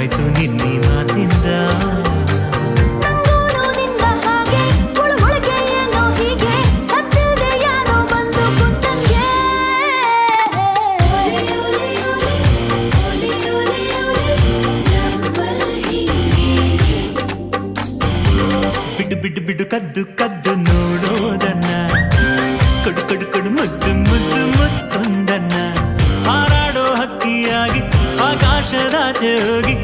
ಹಾಗಾಯ್ತು ನಿನ್ನಿ ಮಾತಿಂದ. ಬಿಡು ಕದ್ದು ಕದ್ದು ನೋಡೋದನ್ನ. ಕಡು ಕಡು ಕಡು ಮುದ್ದು ಮದ್ದು ಮುತ್ತೊಂದನ್ನ. ಹಾರಾಡೋ ಹಕ್ಕಿಯಾಗಿ ಆಕಾಶದಾಚೆ ಹೋಗಿ